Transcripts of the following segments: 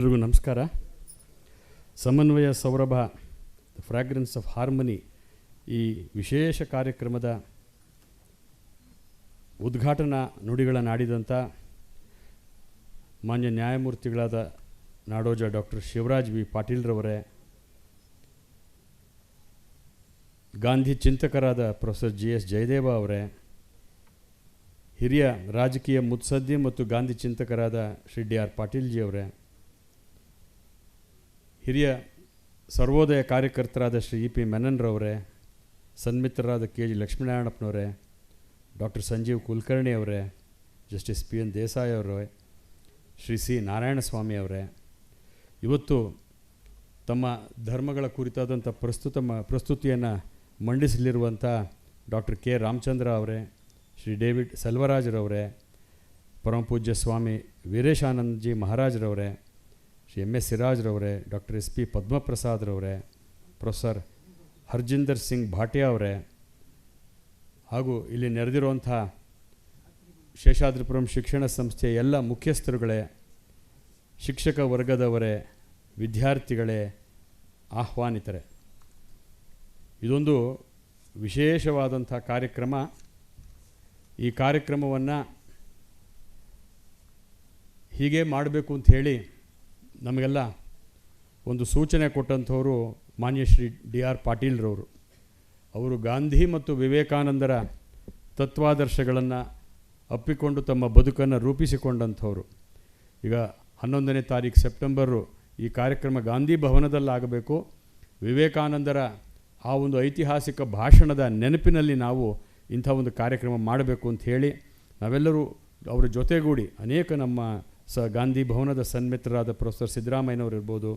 ಎಲ್ರಿಗೂ ನಮಸ್ಕಾರ. Samanvaya Saurabha the fragrance of harmony ಈ ವಿಶೇಷ ಕಾರ್ಯಕ್ರಮದ ಉದ್ಘಾಟನಾ ನುಡಿಗಳನ್ನು ಆಡಿದಂಥ ಮಾನ್ಯ ನ್ಯಾಯಮೂರ್ತಿಗಳಾದ ನಾಡೋಜ ಡಾಕ್ಟರ್ ಶಿವರಾಜ್ ವಿ. ಪಾಟೀಲ್ರವರೇ, ಗಾಂಧಿ ಚಿಂತಕರಾದ ಪ್ರೊಫೆಸರ್ ಜಿ ಎಸ್ ಜಯದೇವ ಅವರೇ, ಹಿರಿಯ ರಾಜಕೀಯ ಮುತ್ಸದ್ದಿ ಮತ್ತು ಗಾಂಧಿ ಚಿಂತಕರಾದ ಶ್ರೀ ಡಿ ಆರ್ ಪಾಟೀಲ್ಜಿ ಅವರೇ ಹಿರಿಯ ಸರ್ವೋದಯ ಕಾರ್ಯಕರ್ತರಾದ ಶ್ರೀ ಇ ಪಿ ಮೆನನ್ರವರೇ, ಸನ್ಮಿತ್ರರಾದ ಕೆ ಜಿ ಲಕ್ಷ್ಮೀನಾರಾಯಣಪ್ಪನವರೇ, ಡಾಕ್ಟರ್ ಸಂಜೀವ್ ಕುಲಕರ್ಣಿ ಅವರೇ ಜಸ್ಟಿಸ್ ಪಿ ಎನ್ ದೇಸಾಯಿ ಅವರೇ, ಶ್ರೀ ಸಿ ನಾರಾಯಣಸ್ವಾಮಿ ಅವರೇ. ಇವತ್ತು ತಮ್ಮ ಧರ್ಮಗಳ ಕುರಿತಾದಂಥ ಪ್ರಸ್ತುತ ಮ, ಪ್ರಸ್ತುತಿಯನ್ನು ಮಂಡಿಸಲಿರುವಂಥ ಡಾಕ್ಟರ್ ಕೆ ರಾಮಚಂದ್ರ ಅವರೇ, ಶ್ರೀ ಡೇವಿಡ್ ಸೆಲ್ವರಾಜ್ರವರೇ, ಪರಮಪೂಜ್ಯ ಸ್ವಾಮಿ ವೀರೇಶಾನಂದಜಿ ಮಹಾರಾಜ್ರವರೇ ಶ್ರೀ ಎಂ ಎಸ್ ಸಿರಾಜ್ರವರೇ ಡಾಕ್ಟರ್ ಎಸ್ ಪಿ ಪದ್ಮಪ್ರಸಾದ್ರವರೇ ಪ್ರೊಫೆಸರ್ ಹರ್ಜಿಂದರ್ ಸಿಂಗ್ ಭಾಟಿಯಾ ಅವರೇ, ಹಾಗೂ ಇಲ್ಲಿ ನೆರೆದಿರುವಂಥ ಶೇಷಾದ್ರಿಪುರಂ ಶಿಕ್ಷಣ ಸಂಸ್ಥೆಯ ಎಲ್ಲ ಮುಖ್ಯಸ್ಥರುಗಳೇ, ಶಿಕ್ಷಕ ವರ್ಗದವರೇ, ವಿದ್ಯಾರ್ಥಿಗಳೇ, ಆಹ್ವಾನಿತರೆ. ಇದೊಂದು ವಿಶೇಷವಾದಂಥ ಕಾರ್ಯಕ್ರಮ. ಈ ಕಾರ್ಯಕ್ರಮವನ್ನು ಹೀಗೆ ಮಾಡಬೇಕು ಅಂತ ಹೇಳಿ ನಮಗೆಲ್ಲ ಒಂದು ಸೂಚನೆ ಕೊಟ್ಟಂಥವರು ಮಾನ್ಯ ಶ್ರೀ ಡಿ ಆರ್ ಪಾಟೀಲ್ರವರು. ಅವರು ಗಾಂಧಿ ಮತ್ತು ವಿವೇಕಾನಂದರ ತತ್ವಾದರ್ಶಗಳನ್ನು ಅಪ್ಪಿಕೊಂಡು ತಮ್ಮ ಬದುಕನ್ನು ರೂಪಿಸಿಕೊಂಡಂಥವ್ರು. ಈಗ ಹನ್ನೊಂದನೇ ತಾರೀಕು ಸೆಪ್ಟೆಂಬರು ಈ ಕಾರ್ಯಕ್ರಮ ಗಾಂಧಿ ಭವನದಲ್ಲಾಗಬೇಕು. ವಿವೇಕಾನಂದರ ಆ ಒಂದು ಐತಿಹಾಸಿಕ ಭಾಷಣದ ನೆನಪಿನಲ್ಲಿ ನಾವು ಇಂಥ ಒಂದು ಕಾರ್ಯಕ್ರಮ ಮಾಡಬೇಕು ಅಂತ ಹೇಳಿ ನಾವೆಲ್ಲರೂ ಅವರ ಜೊತೆಗೂಡಿ ಅನೇಕ ನಮ್ಮ ಸ ಗಾಂಧಿ ಭವನದ ಸನ್ಮಿತ್ರರಾದ ಪ್ರೊಫೆಸರ್ ಸಿದ್ದರಾಮಯ್ಯನವರು ಇರ್ಬೋದು.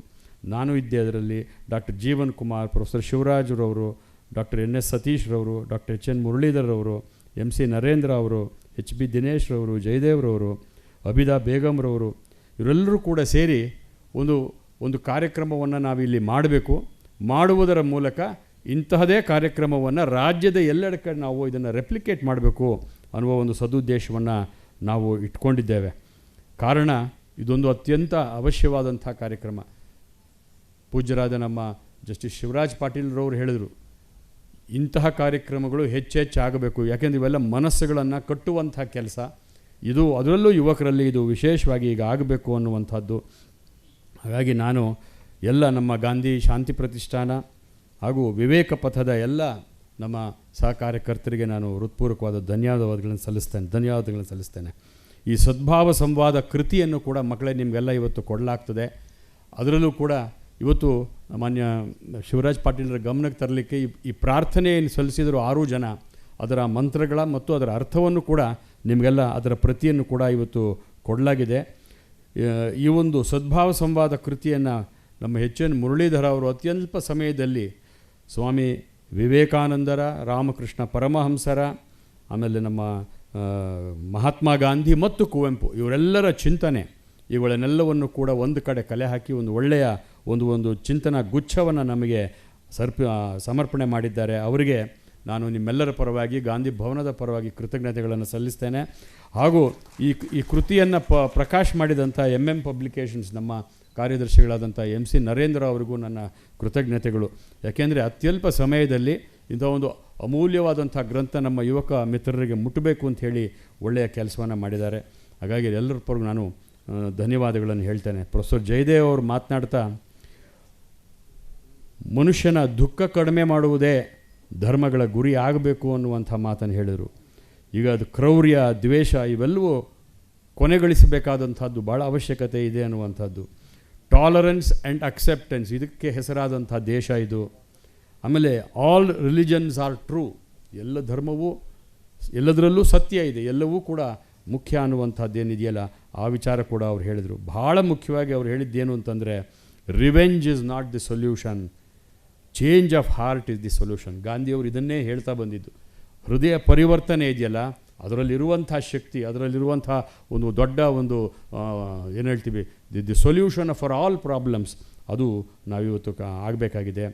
ನಾನು ಇದ್ದೆ ಅದರಲ್ಲಿ ಡಾಕ್ಟರ್ ಜೀವನ್ ಕುಮಾರ್, ಪ್ರೊಫೆಸರ್ ಶಿವರಾಜ್ರವರು, ಡಾಕ್ಟರ್ ಎನ್ ಎಸ್ ಸತೀಶ್ರವರು, ಡಾಕ್ಟರ್ ಎಚ್ ಎನ್ ಮುರಳೀಧರವರು ಎಂ ಸಿ ನರೇಂದ್ರ ಅವರು, ಎಚ್ ಬಿ ದಿನೇಶ್ರವರು, ಜಯದೇವ್ರವರು, ಅಬಿದಾ ಬೇಗಮ್ರವರು ಇವರೆಲ್ಲರೂ ಕೂಡ ಸೇರಿ ಒಂದು ಒಂದು ಕಾರ್ಯಕ್ರಮವನ್ನು ನಾವಿಲ್ಲಿ ಮಾಡಬೇಕು. ಮಾಡುವುದರ ಮೂಲಕ ಇಂತಹದೇ ಕಾರ್ಯಕ್ರಮವನ್ನು ರಾಜ್ಯದ ಎಲ್ಲೆಡೆ ಕಡೆ ನಾವು ಇದನ್ನು ರೆಪ್ಲಿಕೇಟ್ ಮಾಡಬೇಕು ಅನ್ನುವ ಒಂದು ಸದುದ್ದೇಶವನ್ನು ನಾವು ಇಟ್ಕೊಂಡಿದ್ದೇವೆ. ಕಾರಣ ಇದೊಂದು ಅತ್ಯಂತ ಅವಶ್ಯವಾದಂಥ ಕಾರ್ಯಕ್ರಮ. ಪೂಜ್ಯರಾದ ನಮ್ಮ ಜಸ್ಟಿಸ್ ಶಿವರಾಜ್ ಪಾಟೀಲ್ರವರು ಹೇಳಿದರು, ಇಂತಹ ಕಾರ್ಯಕ್ರಮಗಳು ಹೆಚ್ಚೆಚ್ಚಾಗಬೇಕು. ಯಾಕೆಂದರೆ ಇವೆಲ್ಲ ಮನಸ್ಸುಗಳನ್ನು ಕಟ್ಟುವಂಥ ಕೆಲಸ. ಇದು ಅದರಲ್ಲೂ ಯುವಕರಲ್ಲಿ ಇದು ವಿಶೇಷವಾಗಿ ಈಗ ಆಗಬೇಕು ಅನ್ನುವಂಥದ್ದು. ಹಾಗಾಗಿ ನಾನು ಎಲ್ಲ ನಮ್ಮ ಗಾಂಧಿ ಶಾಂತಿ ಪ್ರತಿಷ್ಠಾನ ಹಾಗೂ ವಿವೇಕ ಪಥದ ಎಲ್ಲ ನಮ್ಮ ಸಹಕಾರ್ಯಕರ್ತರಿಗೆ ನಾನು ಹೃತ್ಪೂರ್ವಕವಾದ ಧನ್ಯವಾದಗಳನ್ನು ಸಲ್ಲಿಸ್ತೇನೆ ಧನ್ಯವಾದಗಳನ್ನು ಸಲ್ಲಿಸ್ತೇನೆ. ಈ ಸದ್ಭಾವ ಸಂವಾದ ಕೃತಿಯನ್ನು ಕೂಡ ಮಕ್ಕಳೇ ನಿಮಗೆಲ್ಲ ಇವತ್ತು ಕೊಡಲಾಗ್ತದೆ. ಅದರಲ್ಲೂ ಕೂಡ ಇವತ್ತು ಮಾನ್ಯ ಶಿವರಾಜ್ ಪಾಟೀಲರ ಗಮನಕ್ಕೆ ತರಲಿಕ್ಕೆ ಈ ಈ ಪ್ರಾರ್ಥನೆಯನ್ನು ಸಲ್ಲಿಸಿದರು ಆರು ಜನ. ಅದರ ಮಂತ್ರಗಳ ಮತ್ತು ಅದರ ಅರ್ಥವನ್ನು ಕೂಡ ನಿಮಗೆಲ್ಲ ಅದರ ಪ್ರತಿಯನ್ನು ಕೂಡ ಇವತ್ತು ಕೊಡಲಾಗಿದೆ. ಈ ಒಂದು ಸದ್ಭಾವ ಸಂವಾದ ಕೃತಿಯನ್ನು ನಮ್ಮ ಎಚ್ ಎನ್ ಮುರಳೀಧರ ಅವರು ಅತ್ಯಲ್ಪ ಸಮಯದಲ್ಲಿ ಸ್ವಾಮಿ ವಿವೇಕಾನಂದರ, ರಾಮಕೃಷ್ಣ ಪರಮಹಂಸರ, ಆಮೇಲೆ ನಮ್ಮ ಮಹಾತ್ಮ ಗಾಂಧಿ ಮತ್ತು ಕುವೆಂಪು ಇವರೆಲ್ಲರ ಚಿಂತನೆ ಇವುಗಳನ್ನೆಲ್ಲವನ್ನು ಕೂಡ ಒಂದು ಕಡೆ ಕಲೆ ಹಾಕಿ ಒಂದು ಒಳ್ಳೆಯ ಒಂದು ಒಂದು ಚಿಂತನಾ ಗುಚ್ಛವನ್ನು ನಮಗೆ ಸರ್ಪ ಸಮರ್ಪಣೆ ಮಾಡಿದ್ದಾರೆ. ಅವರಿಗೆ ನಾನು ನಿಮ್ಮೆಲ್ಲರ ಪರವಾಗಿ, ಗಾಂಧಿ ಭವನದ ಪರವಾಗಿ ಕೃತಜ್ಞತೆಗಳನ್ನು ಸಲ್ಲಿಸ್ತೇನೆ. ಹಾಗೂ ಈ ಈ ಕೃತಿಯನ್ನು ಪ, ಪ್ರಕಾಶ್ ಮಾಡಿದಂಥ ಎಂ ಎಂ ಪಬ್ಲಿಕೇಶನ್ಸ್ ನಮ್ಮ ಕಾರ್ಯದರ್ಶಿಗಳಾದಂಥ ಎಂ ಸಿ ನರೇಂದ್ರ ಅವರಿಗೂ ನನ್ನ ಕೃತಜ್ಞತೆಗಳು. ಯಾಕೆಂದರೆ ಅತ್ಯಲ್ಪ ಸಮಯದಲ್ಲಿ ಇಂಥ ಒಂದು ಅಮೂಲ್ಯವಾದಂಥ ಗ್ರಂಥ ನಮ್ಮ ಯುವಕ ಮಿತ್ರರಿಗೆ ಮುಟ್ಟಬೇಕು ಅಂತ ಹೇಳಿ ಒಳ್ಳೆಯ ಕೆಲಸವನ್ನು ಮಾಡಿದ್ದಾರೆ. ಹಾಗಾಗಿ ಎಲ್ಲರ ನಾನು ಧನ್ಯವಾದಗಳನ್ನು ಹೇಳ್ತೇನೆ. ಪ್ರೊಫೆಸರ್ ಜಯದೇವ್ ಅವರು ಮಾತನಾಡ್ತಾ, ಮನುಷ್ಯನ ದುಃಖ ಕಡಿಮೆ ಮಾಡುವುದೇ ಧರ್ಮಗಳ ಗುರಿ ಆಗಬೇಕು ಅನ್ನುವಂಥ ಮಾತನ್ನು ಹೇಳಿದರು. ಈಗ ಅದು ಕ್ರೌರ್ಯ, ದ್ವೇಷ ಇವೆಲ್ಲವೂ ಕೊನೆಗಳಿಸಬೇಕಾದಂಥದ್ದು ಭಾಳ ಅವಶ್ಯಕತೆ ಇದೆ ಅನ್ನುವಂಥದ್ದು. ಟಾಲರೆನ್ಸ್ ಆ್ಯಂಡ್ ಅಕ್ಸೆಪ್ಟೆನ್ಸ್ ಇದಕ್ಕೆ ಹೆಸರಾದಂಥ ದೇಶ ಇದು. ಆಮೇಲೆ ಆಲ್ ರಿಲಿಜನ್ಸ್ ಆರ್ ಟ್ರೂ ಎಲ್ಲ ಧರ್ಮವೂ, ಎಲ್ಲದರಲ್ಲೂ ಸತ್ಯ ಇದೆ. ಎಲ್ಲವೂ ಕೂಡ ಮುಖ್ಯ ಅನ್ನುವಂಥದ್ದೇನಿದೆಯಲ್ಲ, ಆ ವಿಚಾರ ಕೂಡ ಅವ್ರು ಹೇಳಿದರು. ಭಾಳ ಮುಖ್ಯವಾಗಿ ಅವ್ರು ಹೇಳಿದ್ದೇನು ಅಂತಂದರೆ revenge is not the solution change of heart is the solution ಗಾಂಧಿಯವರು ಇದನ್ನೇ ಹೇಳ್ತಾ ಬಂದಿದ್ದು. ಹೃದಯ ಪರಿವರ್ತನೆ ಇದೆಯಲ್ಲ, ಅದರಲ್ಲಿರುವಂಥ ಶಕ್ತಿ, ಅದರಲ್ಲಿರುವಂಥ ಒಂದು ದೊಡ್ಡ ಒಂದು ಏನು ಹೇಳ್ತೀವಿ the the solution for all problems ಅದು ನಾವಿವತ್ತು ಕ, ಆಗಬೇಕಾಗಿದೆ.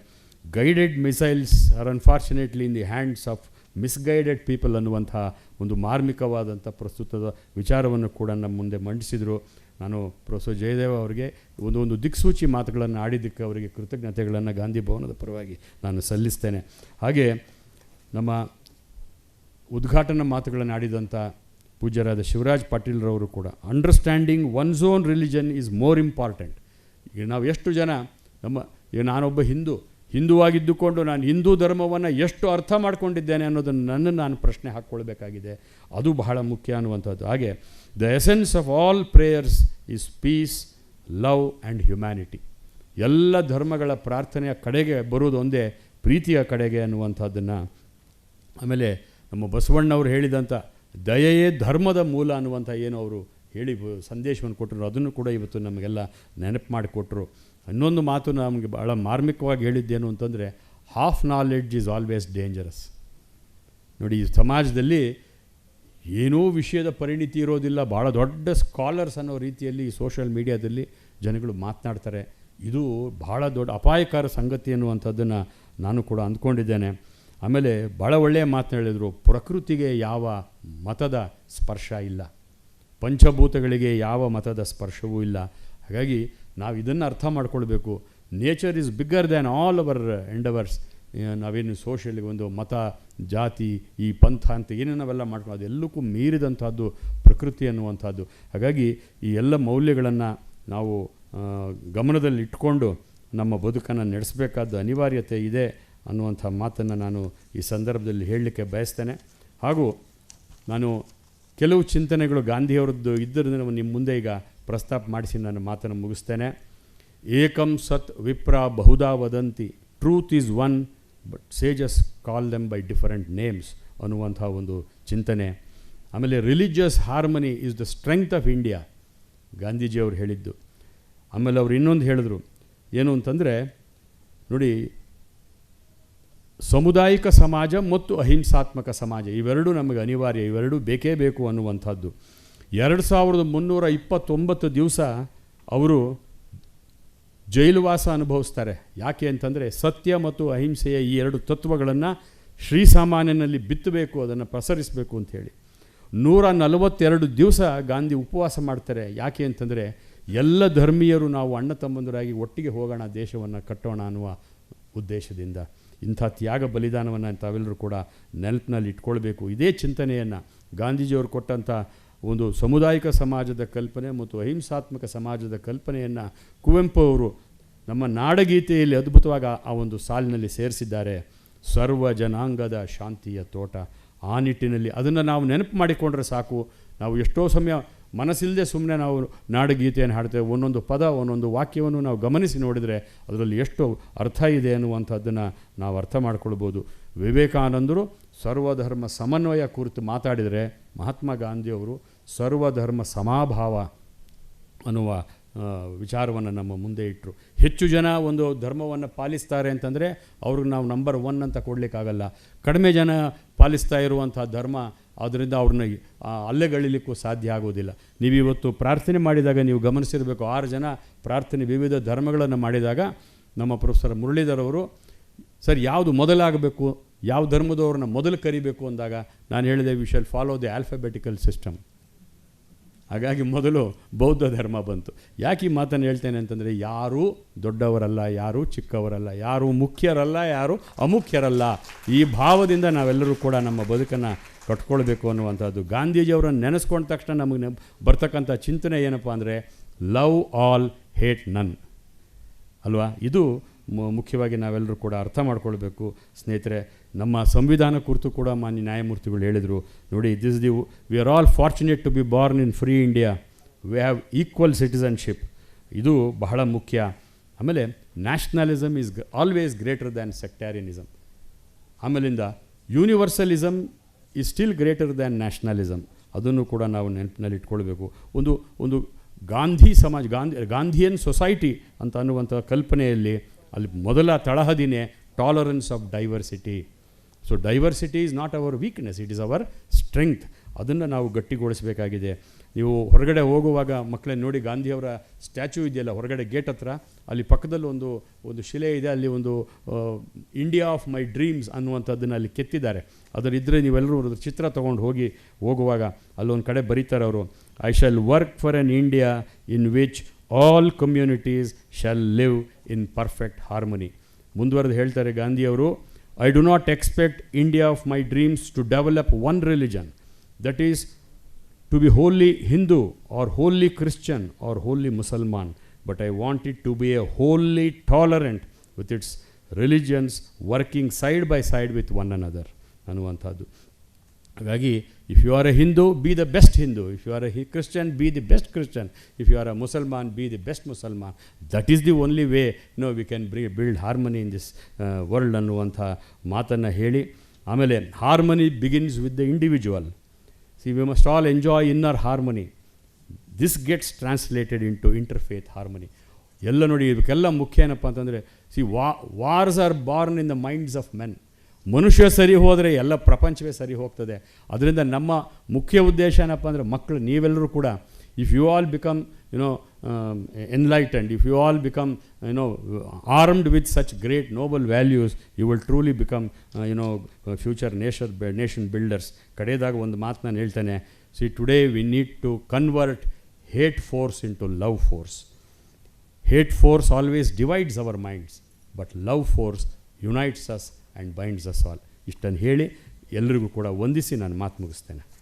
Guided missiles are unfortunately in the hands of misguided people ಅನ್ನುವಂತಹ ಒಂದು ಮಾರ್ಮಿಕವಾದಂಥ ಪ್ರಸ್ತುತದ ವಿಚಾರವನ್ನು ಕೂಡ ನಮ್ಮ ಮುಂದೆ ಮಂಡಿಸಿದರು. ನಾನು ಪ್ರೊಫೆಸರ್ ಜಯದೇವ ಅವರಿಗೆ ಒಂದು ಒಂದು ದಿಕ್ಸೂಚಿ ಮಾತುಗಳನ್ನು ಆಡಿದ್ದಕ್ಕೆ ಅವರಿಗೆ ಕೃತಜ್ಞತೆಗಳನ್ನು ಗಾಂಧಿ ಭವನದ ಪರವಾಗಿ ನಾನು ಸಲ್ಲಿಸ್ತೇನೆ. ಹಾಗೆ ನಮ್ಮ ಉದ್ಘಾಟನಾ ಮಾತುಗಳನ್ನು ಆಡಿದಂಥ ಪೂಜ್ಯರಾದ ಶಿವರಾಜ್ ಪಾಟೀಲ್ರವರು ಕೂಡ understanding one's own religion is more important ಈಗ ನಾವು ಎಷ್ಟು ಜನ ನಮ್ಮ, ಈಗ ನಾನೊಬ್ಬ ಹಿಂದೂ ಹಿಂದುವಾಗಿದ್ದುಕೊಂಡು ನಾನು ಹಿಂದೂ ಧರ್ಮವನ್ನು ಎಷ್ಟು ಅರ್ಥ ಮಾಡಿಕೊಂಡಿದ್ದೇನೆ ಅನ್ನೋದನ್ನು ನನ್ನನ್ನು ನಾನು ಪ್ರಶ್ನೆ ಹಾಕ್ಕೊಳ್ಬೇಕಾಗಿದೆ. ಅದು ಬಹಳ ಮುಖ್ಯ ಅನ್ನುವಂಥದ್ದು. ಹಾಗೆ the essence of all prayers is peace love and humanity ಎಲ್ಲ ಧರ್ಮಗಳ ಪ್ರಾರ್ಥನೆಯ ಕಡೆಗೆ ಬರೋದು ಒಂದೇ, ಪ್ರೀತಿಯ ಕಡೆಗೆ ಅನ್ನುವಂಥದ್ದನ್ನು ಆಮೇಲೆ ನಮ್ಮ ಬಸವಣ್ಣವರು ಹೇಳಿದಂಥ ದಯೆಯೇ ಧರ್ಮದ ಮೂಲ ಅನ್ನುವಂಥ ಏನು ಅವರು ಹೇಳಿ, ಸಂದೇಶವನ್ನು ಕೊಟ್ಟರು ಅದನ್ನು ಕೂಡ ಇವತ್ತು ನಮಗೆಲ್ಲ ನೆನಪು ಮಾಡಿಕೊಟ್ರು. ಇನ್ನೊಂದು ಮಾತು ನಮಗೆ ಭಾಳ ಮಾರ್ಮಿಕವಾಗಿ ಹೇಳಿದ್ದೇನು ಅಂತಂದರೆ half knowledge is always dangerous ನೋಡಿ, ಈ ಸಮಾಜದಲ್ಲಿ ಏನೂ ವಿಷಯದ ಪರಿಣಿತಿ ಇರೋದಿಲ್ಲ. ಭಾಳ ದೊಡ್ಡ ಸ್ಕಾಲರ್ಸ್ ಅನ್ನೋ ರೀತಿಯಲ್ಲಿ ಸೋಷಿಯಲ್ ಮೀಡಿಯಾದಲ್ಲಿ ಜನಗಳು ಮಾತನಾಡ್ತಾರೆ. ಇದು ಭಾಳ ದೊಡ್ಡ ಅಪಾಯಕಾರ ಸಂಗತಿ ಅನ್ನುವಂಥದ್ದನ್ನು ನಾನು ಕೂಡ ಅಂದ್ಕೊಂಡಿದ್ದೇನೆ. ಆಮೇಲೆ ಭಾಳ ಒಳ್ಳೆಯ ಮಾತು ಹೇಳಿದರು, ಪ್ರಕೃತಿಗೆ ಯಾವ ಮತದ ಸ್ಪರ್ಶ ಇಲ್ಲ. ಪಂಚಭೂತಗಳಿಗೆ ಯಾವ ಮತದ ಸ್ಪರ್ಶವೂ ಇಲ್ಲ. ಹಾಗಾಗಿ ನಾವು ಇದನ್ನು ಅರ್ಥ ಮಾಡ್ಕೊಳ್ಬೇಕು. Nature is bigger than all our endeavours ನಾವೇನು ಸೋಷಿಯಲ್ ಒಂದು ಮತ, ಜಾತಿ, ಈ ಪಂಥ ಅಂತ ಏನೇನು ನಾವೆಲ್ಲ ಮಾಡ್ಕೊಂಡು ಅದೆಲ್ಲಕ್ಕೂ ಮೀರಿದಂಥದ್ದು ಪ್ರಕೃತಿ ಅನ್ನುವಂಥದ್ದು. ಹಾಗಾಗಿ ಈ ಎಲ್ಲ ಮೌಲ್ಯಗಳನ್ನು ನಾವು ಗಮನದಲ್ಲಿ ಇಟ್ಕೊಂಡು ನಮ್ಮ ಬದುಕನ್ನು ನಡೆಸಬೇಕಾದ ಅನಿವಾರ್ಯತೆ ಇದೆ ಅನ್ನುವಂಥ ಮಾತನ್ನು ನಾನು ಈ ಸಂದರ್ಭದಲ್ಲಿ ಹೇಳಲಿಕ್ಕೆ ಬಯಸ್ತೇನೆ. ಹಾಗೂ ನಾನು ಕೆಲವು ಚಿಂತನೆಗಳು ಗಾಂಧಿಯವರದ್ದು ಇದ್ದರಿಂದ ನಿಮ್ಮ ಮುಂದೆ ಈಗ ಪ್ರಸ್ತಾಪ ಮಾಡಿಸಿ ನನ್ನ ಮಾತನ್ನು ಮುಗಿಸ್ತೇನೆ. ಏಕಂ ಸತ್ ವಿಪ್ರ ಬಹುದಾ ವದಂತಿ. Truth is one but sages call them by different names ಅನ್ನುವಂಥ ಒಂದು ಚಿಂತನೆ. ಆಮೇಲೆ religious harmony is the strength of India ಗಾಂಧೀಜಿಯವರು ಹೇಳಿದ್ದು. ಆಮೇಲೆ ಅವರು ಇನ್ನೊಂದು ಹೇಳಿದ್ರು, ಏನು ಅಂತಂದರೆ, ನೋಡಿ, ಸಮುದಾಯಿಕ ಸಮಾಜ ಮತ್ತು ಅಹಿಂಸಾತ್ಮಕ ಸಮಾಜ ಇವೆರಡೂ ನಮಗೆ ಅನಿವಾರ್ಯ, ಇವೆರಡೂ ಬೇಕೇ ಬೇಕು ಅನ್ನುವಂಥದ್ದು. ಎರಡು ಸಾವಿರದ ಮುನ್ನೂರ ಇಪ್ಪತ್ತೊಂಬತ್ತು ದಿವಸ ಅವರು ಜೈಲುವಾಸ ಅನುಭವಿಸ್ತಾರೆ. ಯಾಕೆ ಅಂತಂದರೆ ಸತ್ಯ ಮತ್ತು ಅಹಿಂಸೆಯ ಈ ಎರಡು ತತ್ವಗಳನ್ನು ಶ್ರೀಸಾಮಾನ್ಯನಲ್ಲಿ ಬಿತ್ತಬೇಕು, ಅದನ್ನು ಪ್ರಸರಿಸಬೇಕು ಅಂಥೇಳಿ ನೂರ ನಲವತ್ತೆರಡು ದಿವಸ ಗಾಂಧಿ ಉಪವಾಸ ಮಾಡ್ತಾರೆ. ಯಾಕೆ ಅಂತಂದರೆ ಎಲ್ಲ ಧರ್ಮೀಯರು ನಾವು ಅಣ್ಣ ತಮ್ಮಂದರಾಗಿ ಒಟ್ಟಿಗೆ ಹೋಗೋಣ, ದೇಶವನ್ನು ಕಟ್ಟೋಣ ಅನ್ನುವ ಉದ್ದೇಶದಿಂದ. ಇಂಥ ತ್ಯಾಗ ಬಲಿದಾನವನ್ನು ತಾವೆಲ್ಲರೂ ಕೂಡ ನೆನಪಿನಲ್ಲಿ ಇಟ್ಕೊಳ್ಬೇಕು. ಇದೇ ಚಿಂತನೆಯನ್ನು ಗಾಂಧೀಜಿಯವರು ಕೊಟ್ಟಂಥ ಒಂದು ಸಮುದಾಯಿಕ ಸಮಾಜದ ಕಲ್ಪನೆ ಮತ್ತು ಅಹಿಂಸಾತ್ಮಕ ಸಮಾಜದ ಕಲ್ಪನೆಯನ್ನು ಕುವೆಂಪು ಅವರು ನಮ್ಮ ನಾಡಗೀತೆಯಲ್ಲಿ ಅದ್ಭುತವಾಗಿ ಆ- ಒಂದು ಸಾಲಿನಲ್ಲಿ ಸೇರಿಸಿದ್ದಾರೆ. ಸರ್ವ ಜನಾಂಗದ ಶಾಂತಿಯ ತೋಟ. ಆ ನಿಟ್ಟಿನಲ್ಲಿ ಅದನ್ನು ನಾವು ನೆನಪು ಮಾಡಿಕೊಂಡ್ರೆ ಸಾಕು. ನಾವು ಎಷ್ಟೋ ಸಮಯ ಮನಸ್ಸಿಲ್ಲದೆ ಸುಮ್ಮನೆ ನಾವು ನಾಡಗೀತೆಯನ್ನು ಹಾಡ್ತೇವೆ, ಒಂದೊಂದು ಪದ, ಒಂದೊಂದು ವಾಕ್ಯವನ್ನು ನಾವು ಗಮನಿಸಿ ನೋಡಿದರೆ ಅದರಲ್ಲಿ ಎಷ್ಟು ಅರ್ಥ ಇದೆ ಅನ್ನುವಂಥದ್ದನ್ನು ನಾವು ಅರ್ಥ ಮಾಡಿಕೊಳ್ಬೋದು. ವಿವೇಕಾನಂದರು ಸರ್ವಧರ್ಮ ಸಮನ್ವಯ ಕುರಿತು ಮಾತಾಡಿದರೆ ಮಹಾತ್ಮ ಗಾಂಧಿಯವರು ಸರ್ವಧರ್ಮ ಸಮಾಭಾವ ಅನ್ನುವ ವಿಚಾರವನ್ನು ನಮ್ಮ ಮುಂದೆ ಇಟ್ಟರು ಹೆಚ್ಚು ಜನ ಒಂದು ಧರ್ಮವನ್ನು ಪಾಲಿಸ್ತಾರೆ ಅಂತಂದರೆ ಅವ್ರಿಗೆ ನಾವು ನಂಬರ್ ಒನ್ ಅಂತ ಕೊಡಲಿಕ್ಕಾಗಲ್ಲ. ಕಡಿಮೆ ಜನ ಪಾಲಿಸ್ತಾ ಇರುವಂಥ ಧರ್ಮ ಅದರಿಂದ ಅವ್ರನ್ನ ಅಲ್ಲೆಗಳಿಲಿಕ್ಕೂ ಸಾಧ್ಯ ಆಗೋದಿಲ್ಲ. ನೀವಿವತ್ತು ಪ್ರಾರ್ಥನೆ ಮಾಡಿದಾಗ ನೀವು ಗಮನಿಸಿರಬೇಕು, ಆರು ಜನ ಪ್ರಾರ್ಥನೆ ವಿವಿಧ ಧರ್ಮಗಳನ್ನು ಮಾಡಿದಾಗ ನಮ್ಮ ಪ್ರೊಫೆಸರ್ ಮುರಳೀಧರ್ ಅವರು, ಸರ್, ಯಾವುದು ಮೊದಲಾಗಬೇಕು, ಯಾವ ಧರ್ಮದವ್ರನ್ನ ಮೊದಲು ಕರಿಬೇಕು? ಅಂದಾಗ, ನಾನು ಹೇಳಿದೆ we shall follow the alphabetical system ಹಾಗಾಗಿ ಮೊದಲು ಬೌದ್ಧ ಧರ್ಮ ಬಂತು. ಯಾಕೆ ಈ ಮಾತನ್ನು ಹೇಳ್ತೇನೆ ಅಂತಂದರೆ, ಯಾರೂ ದೊಡ್ಡವರಲ್ಲ, ಯಾರೂ ಚಿಕ್ಕವರಲ್ಲ, ಯಾರೂ ಮುಖ್ಯರಲ್ಲ, ಯಾರೂ ಅಮುಖ್ಯರಲ್ಲ. ಈ ಭಾವದಿಂದ ನಾವೆಲ್ಲರೂ ಕೂಡ ನಮ್ಮ ಬದುಕನ್ನು ಕಟ್ಕೊಳ್ಬೇಕು ಅನ್ನುವಂಥದ್ದು. ಗಾಂಧೀಜಿಯವರನ್ನು ನೆನೆಸ್ಕೊಂಡ ತಕ್ಷಣ ನಮಗೆ ಬರ್ತಕ್ಕಂಥ ಚಿಂತನೆ ಏನಪ್ಪ ಅಂದರೆ, ಲವ್ ಆಲ್, ಹೇಟ್ ನನ್. ಅಲ್ವಾ? ಇದು ಮುಖ್ಯವಾಗಿ ನಾವೆಲ್ಲರೂ ಕೂಡ ಅರ್ಥ ಮಾಡ್ಕೊಳ್ಬೇಕು. ಸ್ನೇಹಿತರೆ ನಮ್ಮ ಸಂವಿಧಾನ ಕುರಿತು ಕೂಡ ಮಾನ್ಯ ನ್ಯಾಯಮೂರ್ತಿಗಳು ಹೇಳಿದರು. ನೋಡಿ this the we are all fortunate to be born in free India we have equal citizenship ಇದು ಬಹಳ ಮುಖ್ಯ. ಆಮೇಲೆ nationalism is always greater than sectarianism ಆಮೇಲಿಂದ universalism is still greater than nationalism ಅದನ್ನು ಕೂಡ ನಾವು ನೆನಪಿನಲ್ಲಿ ಇಟ್ಕೊಳ್ಬೇಕು ಒಂದು ಒಂದು ಗಾಂಧಿ ಸಮಾಜ, ಗಾಂಧಿ, ಗಾಂಧಿಯನ್ ಸೊಸೈಟಿ ಅಂತ ಅನ್ನುವಂಥ ಕಲ್ಪನೆಯಲ್ಲಿ ಅಲ್ಲಿ ಮೊದಲ ತಳಹದಿನೇ tolerance of diversity so diversity is not our weakness it is our strength ಅದನ್ನು ನಾವು ಗಟ್ಟಿಗೊಳಿಸಬೇಕಾಗಿದೆ. ನೀವು ಹೊರಗಡೆ ಹೋಗುವಾಗ ಮಕ್ಕಳನ್ನ ನೋಡಿ ಗಾಂಧಿಯವರ ಸ್ಟ್ಯಾಚ್ಯೂ ಇದೆಯಲ್ಲ, ಹೊರಗಡೆ ಗೇಟ್ ಹತ್ರ, ಅಲ್ಲಿ ಪಕ್ಕದಲ್ಲಿ ಒಂದು ಒಂದು ಶಿಲೆ ಇದೆ, ಅಲ್ಲಿ ಒಂದು ಇಂಡಿಯಾ ಆಫ್ ಮೈ ಡ್ರೀಮ್ಸ್ ಅನ್ನುವಂಥದ್ದನ್ನು ಅಲ್ಲಿ ಕೆತ್ತಿದ್ದಾರೆ. ಅದರಿದ್ದರೆ ನೀವೆಲ್ಲರೂ ಅದ್ರ ಚಿತ್ರ ತೊಗೊಂಡು ಹೋಗಿ ಹೋಗುವಾಗ ಅಲ್ಲೊಂದು ಕಡೆ ಬರೀತಾರೆ ಅವರು I shall work for an India in which all communities shall live in perfect harmony ಮುಂದುವರೆದು ಹೇಳ್ತಾರೆ ಗಾಂಧಿಯವರು I do not expect India of my dreams to develop one religion, that is, to be wholly Hindu or wholly Christian or wholly Muslim, but I want it to be a wholly tolerant with its religions working side by side with one another. ಅನ್ನುವಂಥದ್ದು ಹಾಗಾಗಿ if you are a Hindu be the best Hindu if you are a Christian be the best Christian if you are a Musalman be the best Musalman that is the only way no we can ಬ್ರಿ build harmony in this world ಅನ್ನುವಂಥ ಮಾತನ್ನು ಹೇಳಿ. ಆಮೇಲೆ harmony begins with the individual see we must all enjoy inner harmony this gets translated into interfaith harmony ಎಲ್ಲ ನೋಡಿ, ಇದಕ್ಕೆಲ್ಲ ಮುಖ್ಯ ಏನಪ್ಪ ಅಂತಂದರೆ ಸಿ ವಾ wars are born in the minds of men ಮನುಷ್ಯ ಸರಿ ಹೋದರೆ ಎಲ್ಲ ಪ್ರಪಂಚವೇ ಸರಿ ಹೋಗ್ತದೆ. ಅದರಿಂದ ನಮ್ಮ ಮುಖ್ಯ ಉದ್ದೇಶ ಏನಪ್ಪ ಅಂದರೆ ಮಕ್ಕಳು ನೀವೆಲ್ಲರೂ ಕೂಡ if you all become you know enlightened if you all become you know armed with such great noble values you will truly become you know future nation nation builders ಕಡೆಯದಾಗ ಒಂದು ಮಾತು ನಾನು ಹೇಳ್ತೇನೆ. See today we need to convert hate force into love force hate force always divides our minds but love force unites us and binds us all ಇಷ್ಟನ್ನು ಹೇಳಿ ಎಲ್ರಿಗೂ ಕೂಡ ವಂದಿಸಿ ನಾನು ಮಾತು ಮುಗಿಸ್ತೇನೆ.